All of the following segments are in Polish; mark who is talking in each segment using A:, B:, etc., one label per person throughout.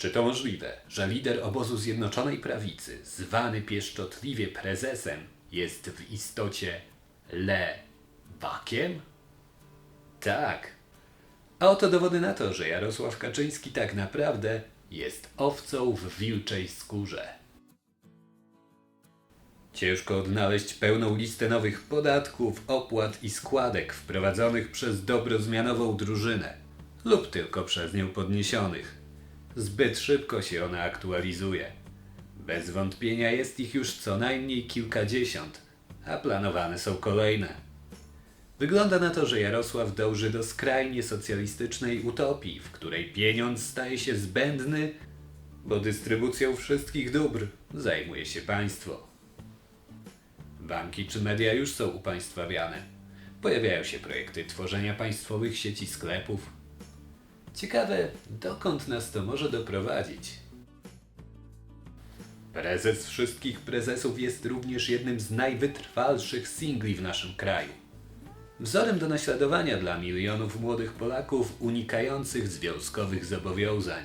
A: Czy to możliwe, że lider obozu Zjednoczonej Prawicy, zwany pieszczotliwie prezesem, jest w istocie lewakiem? Tak. A oto dowody na to, że Jarosław Kaczyński tak naprawdę jest owcą w wilczej skórze. Ciężko odnaleźć pełną listę nowych podatków, opłat i składek wprowadzonych przez dobrozmianową drużynę lub tylko przez nią podniesionych. Zbyt szybko się ona aktualizuje. Bez wątpienia jest ich już co najmniej kilkadziesiąt, a planowane są kolejne. Wygląda na to, że Jarosław dąży do skrajnie socjalistycznej utopii, w której pieniądz staje się zbędny, bo dystrybucją wszystkich dóbr zajmuje się państwo. Banki czy media już są upaństwawiane. Pojawiają się projekty tworzenia państwowych sieci sklepów. Ciekawe, dokąd nas to może doprowadzić. Prezes wszystkich prezesów jest również jednym z najwytrwalszych singli w naszym kraju. Wzorem do naśladowania dla milionów młodych Polaków unikających związkowych zobowiązań.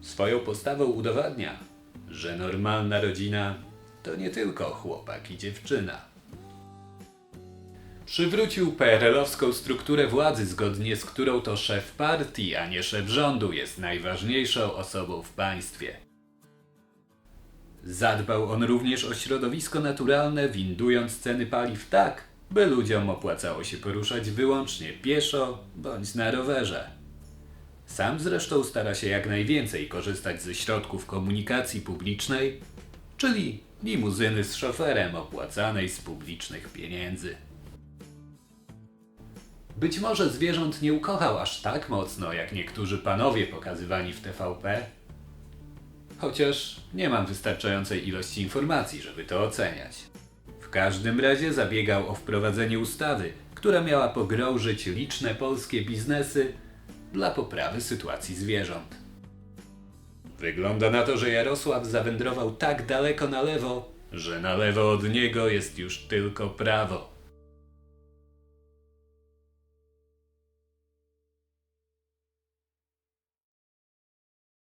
A: Swoją postawą udowadnia, że normalna rodzina to nie tylko chłopak i dziewczyna. Przywrócił PRL-owską strukturę władzy, zgodnie z którą to szef partii, a nie szef rządu jest najważniejszą osobą w państwie. Zadbał on również o środowisko naturalne, windując ceny paliw tak, by ludziom opłacało się poruszać wyłącznie pieszo bądź na rowerze. Sam zresztą stara się jak najwięcej korzystać ze środków komunikacji publicznej, czyli limuzyny z szoferem opłacanej z publicznych pieniędzy. Być może zwierząt nie ukochał aż tak mocno, jak niektórzy panowie pokazywani w TVP, chociaż nie mam wystarczającej ilości informacji, żeby to oceniać. W każdym razie zabiegał o wprowadzenie ustawy, która miała pogrążyć liczne polskie biznesy dla poprawy sytuacji zwierząt. Wygląda na to, że Jarosław zawędrował tak daleko na lewo, że na lewo od niego jest już tylko prawo.